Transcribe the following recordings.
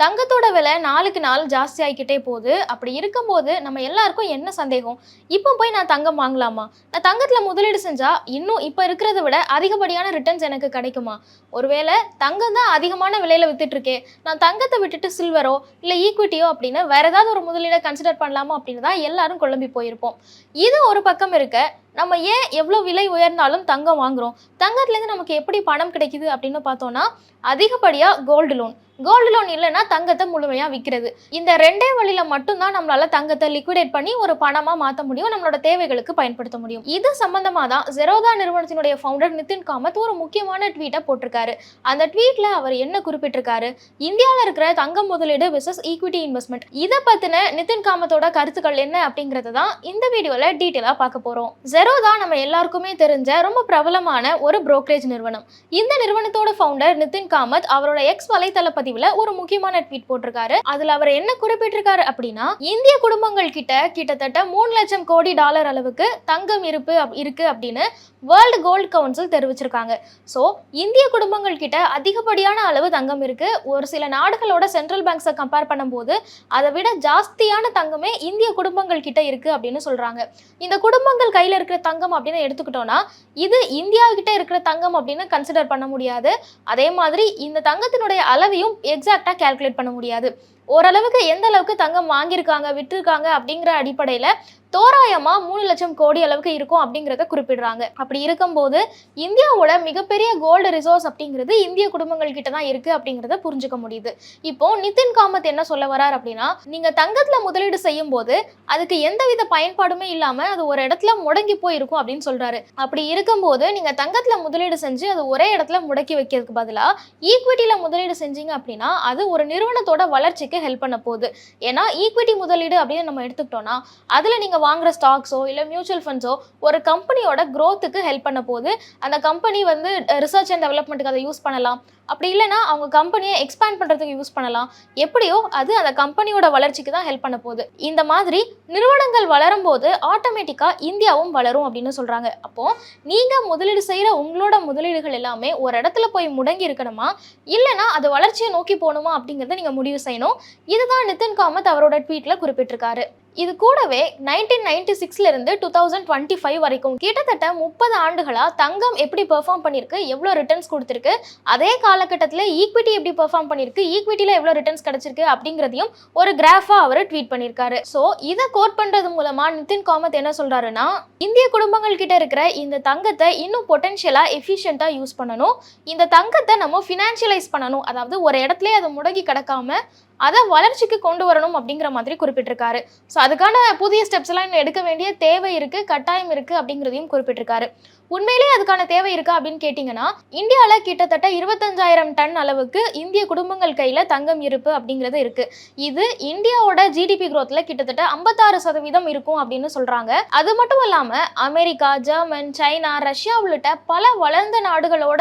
தங்கத்தோட விலை நாளுக்கு நாள் ஜாஸ்தி ஆகிக்கிட்டே போகுது. அப்படி இருக்கும்போது நம்ம எல்லாருக்கும் என்ன சந்தேகம்? இப்போ போய் நான் தங்கம் வாங்கலாமா? நான் தங்கத்தில் முதலீடு செஞ்சால் இன்னும் இப்போ இருக்கிறத விட அதிகப்படியான ரிட்டர்ன்ஸ் எனக்கு கிடைக்குமா? ஒருவேளை தங்கம் தான் அதிகமான விலையில் வித்துட்ருக்கே நான் தங்கத்தை விட்டுட்டு சில்வரோ இல்லை ஈக்விட்டியோ அப்படின்னு வேற ஏதாவது ஒரு முதலீடை கன்சிடர் பண்ணலாமா அப்படின்னு தான் எல்லாரும் குழம்பி போயிருப்போம். இது ஒரு பக்கம் இருக்க நம்ம ஏன் எவ்வளோ விலை உயர்ந்தாலும் தங்கம் வாங்குகிறோம் தங்கத்துலேருந்து நமக்கு எப்படி பணம் கிடைக்குது அப்படின்னு பார்த்தோன்னா அதிகப்படியாக கோல்டு லோன் கோல்டு லோன் இல்லைன்னா தங்கத்தை முழுமையாக விற்கிறது இந்த ரெண்டே வழியில் மட்டும்தான் நம்மளால தங்கத்தை லிக்விடேட் பண்ணி ஒரு பணமாக மாற்ற முடியும் நம்மளோட தேவைகளுக்கு பயன்படுத்த முடியும். இது சம்பந்தமாக தான் ஜெரோதா நிறுவனத்தினுடைய ஃபவுண்டர் நிதின் காமத் ஒரு முக்கியமான ட்வீட்டை போட்டிருக்காரு. அந்த ட்வீட்டில் அவர் என்ன குறிப்பிட்டிருக்காரு? இந்தியாவில் இருக்கிற தங்கம் முதலீடு விசஸ் ஈக்விட்டி இன்வெஸ்ட்மெண்ட் இதை பற்றின நிதின் காமத்தோட கருத்துக்கள் என்ன அப்படிங்கிறது தான் இந்த வீடியோவில் டீட்டெயிலாக பார்க்க போகிறோம் ஜெரோதா நம்ம எல்லாருக்குமே தெரிஞ்ச ரொம்ப பிரபலமான ஒரு புரோக்கரேஜ் நிறுவனம். இந்த நிறுவனத்தோட ஃபவுண்டர் நிதின் காமத் அவரோட எக்ஸ் வலைத்தள பதிவுல ஒரு முக்கியமான ட்வீட் போட்டிருக்காரு. அதுல அவர் என்ன குறிப்பிட்டிருக்காரு அப்படின்னா இந்திய குடும்பங்கள் கிட்ட கிட்டத்தட்ட மூணு லட்சம் கோடி டாலர் அளவுக்கு தங்கம் இருப்பு இருக்கு அப்படின்னு வேர்ல்டு கோல்டு கவுன்சில் தெரிவிச்சிருக்காங்க. ஸோ இந்திய குடும்பங்கள் கிட்ட அதிகப்படியான அளவு தங்கம் இருக்கு. ஒரு சில நாடுகளோட சென்ட்ரல் பேங்க்ஸை கம்பேர் பண்ணும்போது அதை விட ஜாஸ்தியான தங்கமே இந்திய குடும்பங்கள் கிட்ட இருக்கு அப்படின்னு சொல்றாங்க. இந்த குடும்பங்கள் கையில் இருக்கிற தங்கம் அப்படின்னு எடுத்துக்கிட்டோம்னா இது இந்தியா கிட்ட இருக்கிற தங்கம் அப்படின்னு கன்சிடர் பண்ண முடியாது. அதே மாதிரி இந்த தங்கத்தினுடைய அளவையும் எக்ஸாக்டாக கால்குலேட் பண்ண முடியாது. ஓரளவுக்கு எந்த அளவுக்கு தங்கம் வாங்கியிருக்காங்க விட்டுருக்காங்க அப்படிங்கிற அடிப்படையில் தோராயமா மூணு லட்சம் கோடி அளவுக்கு இருக்கும் அப்படிங்கிறத குறிப்பிடுறாங்க. அப்படி இருக்கும்போது இந்தியாவோட மிகப்பெரிய கோல்டு ரிசோர்ஸ் அப்படிங்கிறது இந்திய குடும்பங்கள் கிட்ட தான் இருக்கு அப்படிங்கிறத புரிஞ்சுக்க முடியுது. இப்போ நிதின் காமத் என்ன சொல்ல வரார் அப்படின்னா நீங்க தங்கத்துல முதலீடு செய்யும் போது அதுக்கு எந்தவித பயன்பாடுமே இல்லாம அது ஒரு இடத்துல முடங்கி போய் இருக்கும் அப்படின்னு சொல்றாரு. அப்படி இருக்கும்போது நீங்க தங்கத்துல முதலீடு செஞ்சு அது ஒரே இடத்துல முடக்கி வைக்கிறதுக்கு பதிலாக ஈக்விட்டியில முதலீடு செஞ்சீங்க அப்படின்னா அது ஒரு நிறுவனத்தோட வளர்ச்சிக்கு ஹெல்ப் பண்ண போகுது. ஏன்னா ஈக்விட்டி முதலீடு அப்படின்னு நம்ம எடுத்துக்கிட்டோம்னா அதுல நீங்க வாங்குற ஸ்டாக்ஸோ இல்லை மியூச்சுவல் ஃபண்ட்ஸோ ஒரு கம்பெனியோட க்ரோத்துக்கு ஹெல்ப் பண்ண போகுது. அந்த கம்பெனி வந்து ரிசர்ச் அண்ட் டெவலப்மெண்ட்டுக்கு அதை யூஸ் பண்ணலாம். அப்படி இல்லைன்னா அவங்க கம்பெனியை எக்ஸ்பேண்ட் பண்ணுறதுக்கு யூஸ் பண்ணலாம். எப்படியோ அது அந்த கம்பெனியோட வளர்ச்சிக்கு தான் ஹெல்ப் பண்ண போகுது. இந்த மாதிரி நிறுவனங்கள் வளரும் போது ஆட்டோமேட்டிக்காக இந்தியாவும் வளரும் அப்படின்னு சொல்கிறாங்க அப்போது நீங்கள் முதலீடு செய்கிற உங்களோட முதலீடுகள் எல்லாமே ஒரு இடத்துல போய் முடங்கி இருக்கணுமா? இல்லைன்னா அது வளர்ச்சியை நோக்கி போகணுமா அப்படிங்கிறத நீங்கள் முடிவு செய்யணும். இதுதான் நிதின் காமத் அவரோட ட்வீட்டில் குறிப்பிட்டிருக்காரு. இது கூடவே நைன்டீன் நைன்டி சிக்ஸ்ல இருந்து டூ தௌசண்ட் டுவெண்ட்டி ஃபைவ் வரைக்கும் கிட்டத்தட்ட முப்பது ஆண்டுகளா தங்கம் எப்படி பெர்ஃபார்ம் பண்ணியிருக்கு எவ்வளோ ரிட்டர்ன்ஸ் கொடுத்துருக்கு அதே காலகட்டத்தில் ஈக்விட்டி எப்படி பெர்ஃபார்ம் பண்ணியிருக்கு ஈக்விட்டியில் எவ்வளோ ரிட்டர்ன்ஸ் கிடைச்சிருக்கு அப்படிங்கிறதையும் ஒரு கிராஃபா அவர் ட்வீட் பண்ணியிருக்காரு ஸோ இதை கோட் பண்றது மூலமா நிதின் காமத் என்ன சொல்றாருன்னா இந்திய குடும்பங்கள் கிட்ட இருக்கிற இந்த தங்கத்தை இன்னும் பொட்டன்ஷியலா எஃபிஷியண்டா யூஸ் பண்ணணும். இந்த தங்கத்தை நம்ம ஃபினான்ஷியலைஸ் பண்ணணும். அதாவது ஒரு இடத்துலயே அதை முடங்கி கிடக்காம அதை வளர்ச்சிக்கு கொண்டு வரணும் அப்படிங்கிற மாதிரி குறிப்பிட்டிருக்காரு. ஸோ அதுக்கான புதிய ஸ்டெப்ஸ் எல்லாம் இன்னும் எடுக்க வேண்டிய தேவை இருக்கு கட்டாயம் இருக்கு அப்படிங்கிறதையும் குறிப்பிட்டிருக்காரு. உண்மையிலேயே அதுக்கான தேவை இருக்கா அப்படின்னு கேட்டிங்கன்னா இந்தியாவில் கிட்டத்தட்ட இருபத்தஞ்சாயிரம் டன் அளவுக்கு இந்திய குடும்பங்கள் கையில் தங்கம் இருப்பு அப்படிங்கிறது இருக்குது இது இந்தியாவோட ஜிடிபி குரோத்தில் கிட்டத்தட்ட ஐம்பத்தாறு சதவீதம் இருக்கும் அப்படின்னு சொல்கிறாங்க அது மட்டும் இல்லாமல் அமெரிக்கா ஜெர்மன் சைனா ரஷ்யா உள்ளிட்ட பல வளர்ந்த நாடுகளோட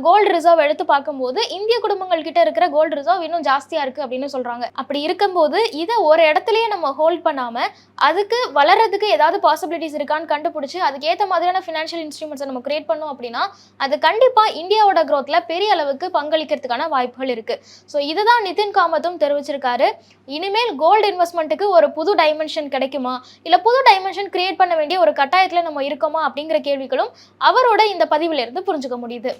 கோல்டு ரிசர்வ் எடுத்து பார்க்கும்போது இந்திய குடும்பங்கள் கிட்ட இருக்கிற கோல்டு ரிசர்வ் இன்னும் ஜாஸ்தியாக இருக்கு அப்படின்னு சொல்கிறாங்க அப்படி இருக்கும்போது இதை ஒரு இடத்துலயே நம்ம ஹோல்ட் பண்ணாமல் அதுக்கு வளர்றதுக்கு ஏதாவது பாசிபிலிட்டிஸ் இருக்கான்னு கண்டுபிடிச்சி அதுக்கேற்ற மாதிரியான ஃபினான்ஷியல் இன்ஸ்ட்ருமெண்ட்ஸை நம்ம கிரியேட் பண்ணோம் அப்படின்னா அது கண்டிப்பா இந்தியாவோட க்ரோத்தில் பெரிய அளவுக்கு பங்களிக்கிறதுக்கான வாய்ப்புகள் இருக்கு. ஸோ இதுதான் நிதின் காமத்தும் தெரிவிச்சிருக்காரு. இனிமேல் கோல்டு இன்வெஸ்ட்மெண்ட்டுக்கு ஒரு புது டைமென்ஷன் கிடைக்குமா? இல்லை புது டைமென்ஷன் கிரியேட் பண்ண வேண்டிய ஒரு கட்டாயத்தில் நம்ம இருக்கோமா அப்படிங்கிற கேள்விகளும் அவரோட இந்த பதிவிலிருந்து புரிஞ்சுக்க முடியுது.